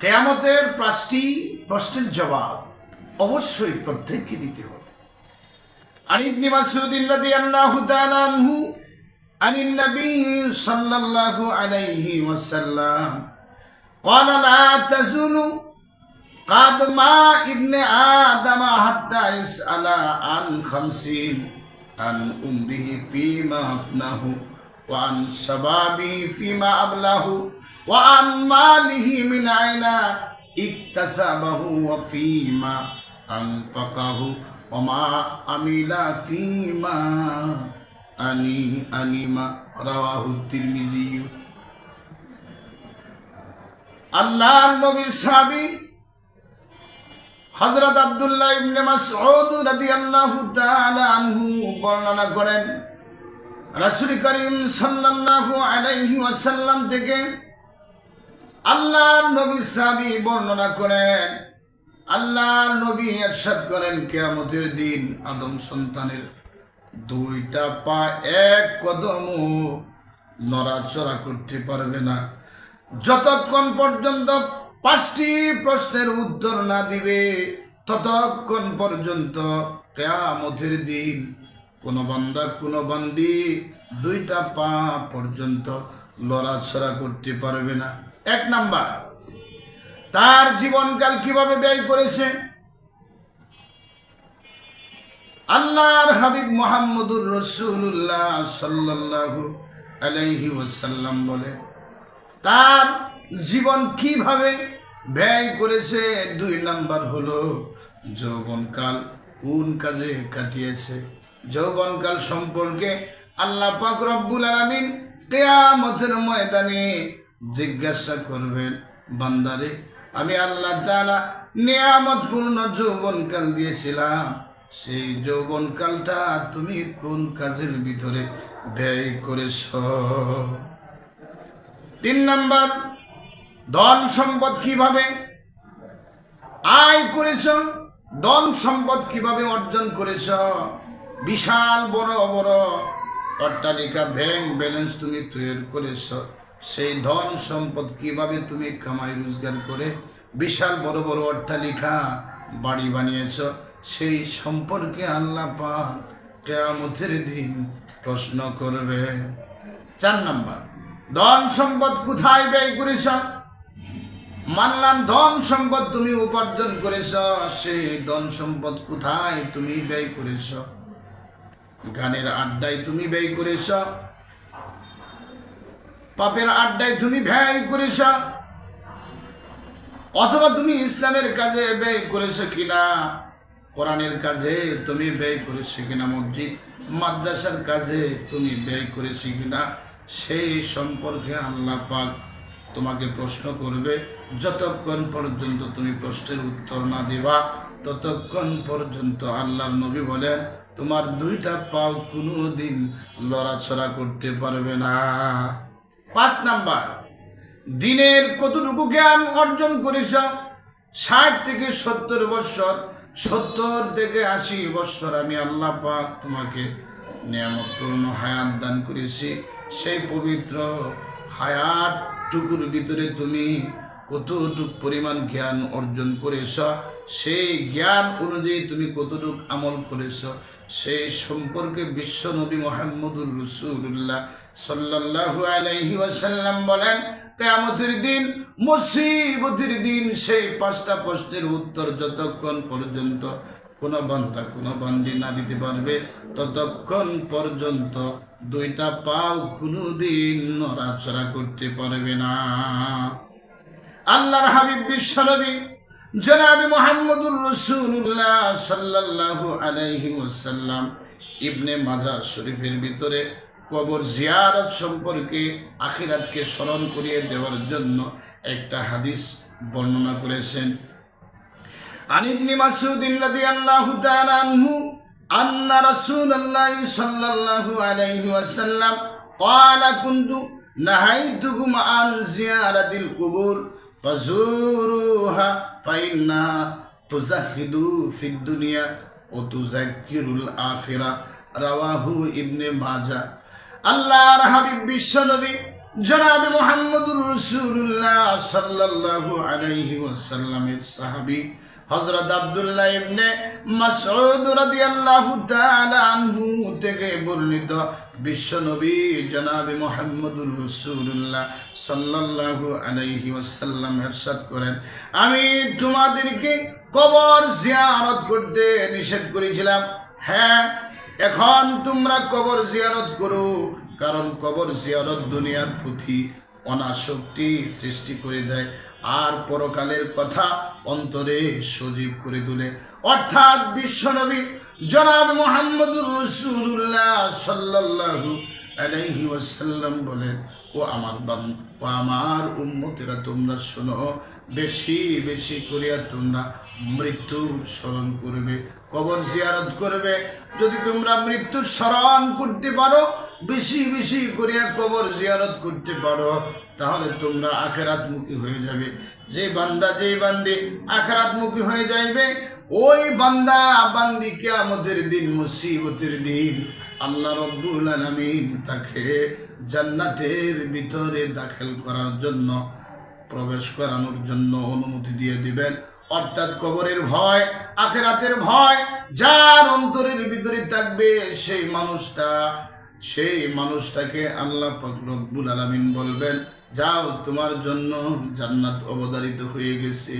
কেয়ামতের পাঁচটি প্রশ্নের জবাব অবশ্যই প্রত্যেককে দিতে হবে عن ابن مسعود رضي الله تعالى عنه عن النبي صلى الله عليه وسلم قال لا تزول قدم ابن آدم حتى يسأل عن خمسين عن أمره فيما أفناه وعن شبابه فيما أبلاه وعن ماله من أين اكتسبه وفيما أنفقه وما عمل فيما أني أنيما رواه الترمذي আল্লাহর নবীর সাহাবী হযরত আব্দুল্লাহ ইবনে মাসউদ রাদিয়াল্লাহু তাআলা আনহু বর্ণনা করেন রাসূল করিম সাল্লাল্লাহু আলাইহি ওয়াসাল্লাম থেকে আল্লাহর নবীর সাহাবী বর্ণনা করেন, আল্লাহর নবী এরশাদ করেন কিয়ামতের দিন আদম সন্তানের দুইটা পা এক কদমও নড়াচড়া করতে পারবে না। যতক্ষণ পর্যন্ত পাঁচটি প্রশ্নের উত্তর না দিবে, ততক্ষণ পর্যন্ত কেয়ামতের দিন কোন বান্দা, কোন বান্দি দুইটা পা পর্যন্ত লড়াছড়া করতে পারবে না। এক নাম্বার, তার জীবনকাল কীভাবে ব্যয় করেছে? আল্লাহর হাবিব মোহাম্মদুর রসুল্লাহ সাল্লাল্লাহু আলাইহি ওয়াসাল্লাম বলে, তার জীবন কীভাবে ব্যয় করেছে? দুই নাম্বার হলো, যৌবনকাল কোন কাজে কাটিয়েছে? যৌবনকাল সম্পর্কে আল্লাহ পাক রব্বুল আলামিন কেয়ামতের ময়দানে জিজ্ঞাসা করবেন, বান্দারে, আমি আল্লাহ তাআলা নিয়ামতপূর্ণ যৌবনকাল দিয়েছিলাম। সেই যৌবনকালটা তুমি কোন কাজের ভিতরে ব্যয় করেছ? তিন নাম্বার, ধন সম্পদ কীভাবে আয় করেছ? ধন সম্পদ কীভাবে অর্জন করেছ? বিশাল বড় বড় অট্টালিকা ব্যাংক ব্যালেন্স তুমি তৈরি করেছ। সেই ধন সম্পদ কীভাবে তুমি কামাই রোজগার করে বিশাল বড় বড় অট্টালিকা, বাড়ি বানিয়েছ, সেই সম্পর্কে আল্লাহ পাক কেয়ামতের দিন প্রশ্ন করবে। চার নাম্বার, ধন সম্পদ কোথায় ব্যয় করেছ? মানলাম ধন সম্পদ তুমি উপার্জন করেছ, সেই ধন সম্পদ কোথায় তুমি ব্যয় করেছ? গানের আড্ডায় তুমি ব্যয় করেছ পাপের আড্ডায় তুমি ব্যয় করেছ? অথবা তুমি ইসলামের কাজে ব্যয় করেছ কিনা? কোরআনের কাজে তুমি ব্যয় করেছ কিনা? মসজিদ, মাদ্রাসার কাজে তুমি ব্যয় করেছ কিনা? সেই সম্পর্কে আল্লাহ পাক তোমাকে প্রশ্ন করবে। যতক্ষণ পর্যন্ত তুমি প্রশ্নের উত্তর না দিবা, ততক্ষণ পর্যন্ত আল্লাহ নবী বলেন, তোমার দুইটা পাও কোনো দিন লড়াছড়া করতে পারবে না। পাঁচ নাম্বার, দিনের কতটুকু জ্ঞান অর্জন করেছ ষাট থেকে সত্তর বৎসর, সত্তর থেকে আশি বৎসর আমি আল্লাহ পাক তোমাকে নিয়ামতপূর্ণ হায়াত দান করেছি। সেই পবিত্র হায়াত টুকুর ভিতরে তুমি কতটুক পরিমাণ জ্ঞান অর্জন করেছ? সেই জ্ঞান অনুযায়ী তুমি কতটুক আমল করেছ? সেই সম্পর্কে বিশ্ব নবী মোহাম্মদুর রসুল্লাহ সাল্লাল্লাহু আলাইহি ওয়াসাল্লাম বলেন, কেয়ামতের দিন, মুসিবতের দিন সেই পাঁচটা প্রশ্নের উত্তর যতক্ষণ পর্যন্ত কোন বান্দা, কোন বান্দি না দিতে পারবে, ততক্ষণ পর্যন্ত দুইটা পাও কোনোদিন নড়াচড়া করতে পারবে না। আল্লাহর হাবিব বিশ্বনবী জনাবি মোহাম্মদুর রসুল্লাহ সাল্লাহ আলাইহি ওসাল্লাম ইবনে মাজা শরীফের ভিতরে কবর জিয়ারত সম্পর্কে আখিরাতকে স্মরণ করিয়ে দেওয়ার জন্য একটা হাদিস বর্ণনা করেছেন। আনিবনি মাসুদ্দিন রাদি আল্লাহ তালানহু আন্না রাসূলুল্লাহ সাল্লাল্লাহু আলাইহি ওয়াসাল্লাম ক্বালা কুনতু নাহাইতুকুম আন জিয়ারাতিল কুবুর। نهيتكم عن زيارة القبور فزوروها فإنها تزهد في الدنيا وتذكر الآخرة رواه ابن ماجه আল্লাহর হাবিব বিশ্বনবী জনাব মোহাম্মদুর রসুল্লাহ সাল্লাল্লাহু আলাইহি ওয়াসাল্লামের সাহাবী হযরত আব্দুল্লাহ ইবনে মাসউদ রাদিয়াল্লাহু তাআলা আনহু বর্ণিত বিশ্ব নবী জনাব মোহাম্মদুর রসুল্লাহ সাল্লাল্লাহু আলাইহি ওয়াসাল্লাম ইরশাদ করেন। আমি তোমাদেরকে কবর জিয়ারত করতে নিষেধ করেছিলাম। হ্যাঁ এখন তোমরা কবর জিয়ারত করো, কারণ কবর জিয়ারত দুনিয়ার প্রতি অনাসক্তি সৃষ্টি করে দেয়। আর পরকালের কথা অন্তরে সজীব করে তোলে। অর্থাৎ বিশ্বনবী জনাব মোহাম্মদুর রসুল্লাহ সাল্লাল্লাহু আলাইহি ওয়াসাল্লাম বলেন, ও আমার বান ও আমার উম্মতেরা, তোমরা শোনো, বেশি বেশি করিয়া তোমরা মৃত্যু স্মরণ করবে, কবর জিয়ারত করবে। যদি তোমরা মৃত্যুর স্মরণ করতে পারো বেশি বেশি করিয়া কবর জিয়ারত করতে পারো, তাহলে তোমরা আখেরাত মুখী হয়ে যাবে। যে বান্দা যেই বান্দি আখেরাত মুখী হয়ে যাইবে, ওই বান্দা বান্দি কেয়ামতের দিন, মুসিবতের দিন, আল্লাহ রব্বুল আলামিন তাকে জান্নাতের ভিতরে দাখিল করার জন্য, প্রবেশ করানোর জন্য অনুমতি দিয়ে দিবেন। অর্থাৎ কবরের ভয়, আখেরাতের ভয়, যার অন্তরের ভিতরে থাকবে সেই মানুষটা সেই মানুষটাকে আল্লাহ আলমিন আলামিন বলবেন যাও তোমার জন্য জান্নাত অবদারিত হয়ে গেছে।